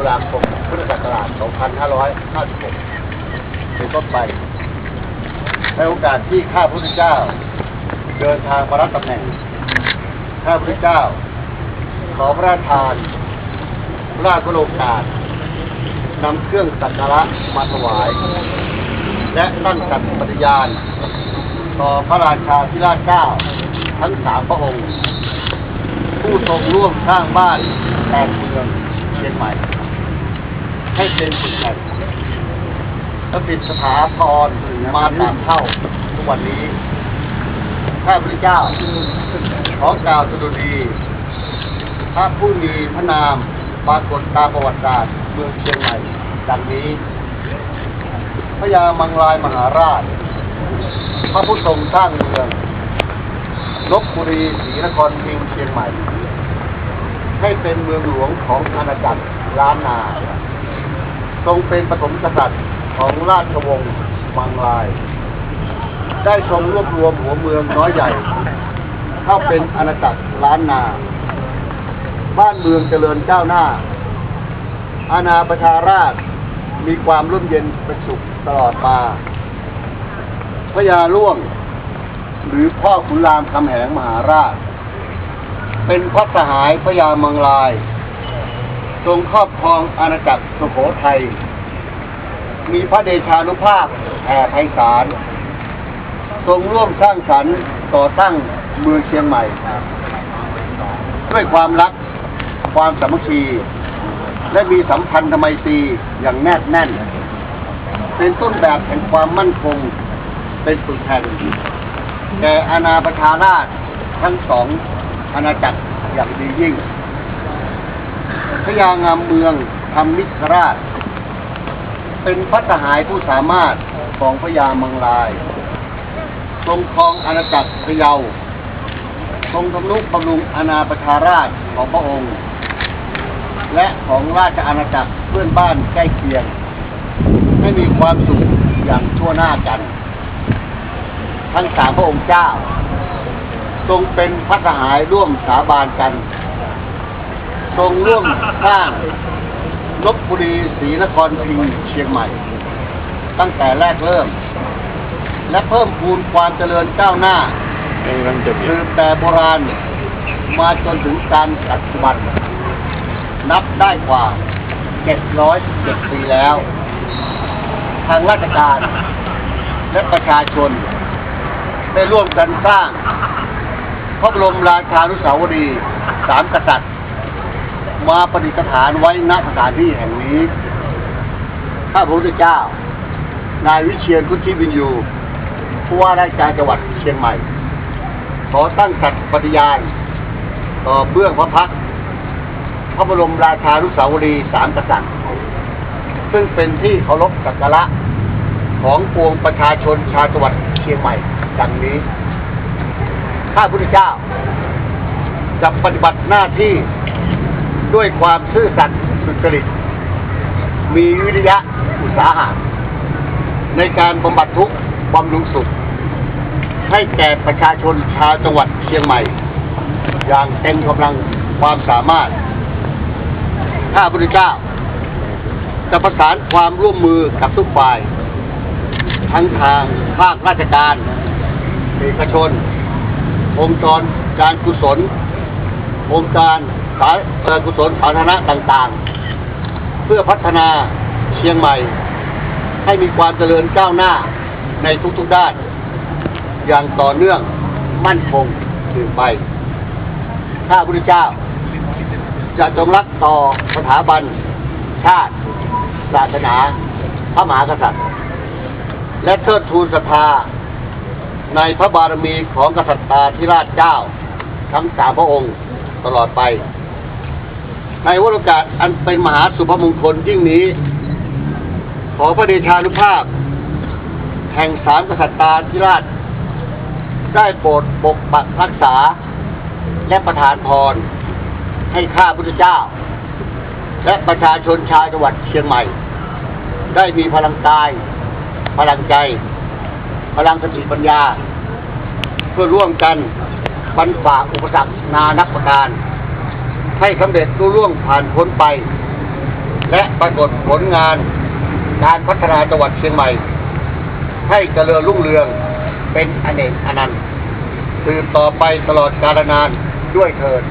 ตุลาคมพุทธศักราช 2556เป็นต้นไปในโอกาสที่ข้าพุทธเจ้า เดินทางมารับตำแหน่ง ข้าพุทธเจ้า ขอพระราชทานพระราชโลกาสนำเครื่องสักการะมาถวาย และตั้งสัตย์ปฏิญาณ ต่อพระราชาธิราชเก้า ทั้งสามพระองค์ ผู้ทรงร่วมสร้างบ้านแปดเมืองเชียงใหม่ ให้เป็นสุดแห่งและปิดสถาพรมาตามเข้าทุกวันนี้ข้าพระเจ้าขอกล่าวสดุดีพระผู้มีพระนามปรากฏตามประวัติศาสตร์เมืองเชียงใหม่ดังนี้พระยามังลายมหาราช พระผู้ทรงสร้างเมืองลบบุรีศรีนครพิงเชียงใหม่ ให้เป็นเมืองหลวงของอาณาจักรล้านนา ทรงเป็นปฐมกษัตริย์ของราชวงศ์มังลาย ได้ทรงรวบรวมหัวเมืองน้อยใหญ่ เข้าเป็นอาณาจักรล้านนา บ้านเมืองเจริญก้าวหน้า อาณาประชาราชมีความร่มเย็นเป็นสุขตลอดมาพระยาล่วง หรือพ่อขุนรามคำแหงมหาราช เป็นพระสหายพระยามืองลาย ทรงครอบครองอาณาจักรสุโขทัย มีพระเดชานุภาพแผ่ไพศาล ทรงร่วมสร้างสรรค์ต่อตั้งเมืองเชียงใหม่ ด้วยความรัก ความสามัคคี และมีสัมพันธไมตรีอย่างแนบแน่น เป็นต้นแบบแห่งความมั่นคง เป็นสุดแห่งแก่อาณาประชาราชทั้งสองอาณาจักรอย่างดียิ่ง ระยางามเมืองธรรมิกรราช เป็นพระทหายผู้สามารถของพระยามืองลาย ทรงครองอาณาจักรพะเยา ทรงทำนุบำรุงอาณาประชาราชของพระองค์ และของราชอาณาจักรเพื่อนบ้านใกล้เคียง ให้มีความสุขอย่างทั่วหน้ากัน ทั้งสามพระองค์เจ้า ทรงเป็นพระทหายร่วมสาบานกัน ทรงร่วมสร้างลบบุรีศรีนครพิงห์เชียงใหม่ ตั้งแต่แรกเริ่ม และเพิ่มพูนความเจริญก้าวหน้าคือแต่โบราณ มาจนถึงการปัจจุบัน นับได้กว่า717ปีแล้ว ทางราชการ และประชาชน ได้ร่วมกันสร้างพระบรมราชานุสาวรีย์สามกษัตริย์ มาประดิษฐานไว้ณสถานที่แห่งนี้ข้าพระพุทธเจ้า นายวิเชียนพุทธิวินยูผู้ว่าราชการจังหวัดเชียงใหม่ ขอตั้งสัตย์ปฏิญาณต่อเบื้องพระพักตร์พระบรมราชานุสาวรีสามกษัตริย์ ซึ่งเป็นที่เคารพสักการะของปวงประชาชนชาวจังหวัดเชียงใหม่ ดังนี้ข้าพุทธเจ้าจะปฏิบัติหน้าที่ ด้วยความซื่อสัตย์สุจริต มีวิริยะอุตสาหะในการบำบัดทุกข์บำรุงสุข ให้แก่ประชาชนชาวจังหวัดเชียงใหม่ อย่างเต็มกำลังความสามารถข้าพุทธเจ้า จะประสานความร่วมมือกับทุกฝ่าย ทั้งทางภาคราชการ เอกชน องค์กรการกุศล องค์การ สาเอ่อกุศลสาธารณะต่างๆ เพื่อพัฒนาเชียงใหม่ ให้มีความเจริญก้าวหน้าในทุกๆด้าน อย่างต่อเนื่องมั่นคงสืบไป ข้าพุทธเจ้า จะจงรักต่อสถาบัน ชาติ ศาสนา พระมหากษัตริย์ และเทิดทูนศรัทธาในพระบารมีของกษัตริย์ธิราชเจ้า ทั้งสามพระองค์ตลอดไป ในวโอกาสอันเป็นมหาสุภมงคลยิ่งนี้ ขอพระเดชานุภาพ แห่งสามกษัตริย์ธิราช ได้โปรดปกปักรักษา และประทานพร ให้ข้าพุทธเจ้า และประชาชนชาวจังหวัดเชียงใหม่ ได้มีพลังกาย พลังใจ พลังสติปัญญา เพื่อร่วมกันบรรฝ่าอุปสรรคนานับประการ ให้สำเร็จรุ่ร่วงผ่านพ้นไป และปรากฏผลงานการพัฒนาจังหวัดเชียงใหม่ ให้เจริญรุ่งเรืองเป็นอเนกอนันต์สืบต่อไปตลอดกาลนานด้วยเถิด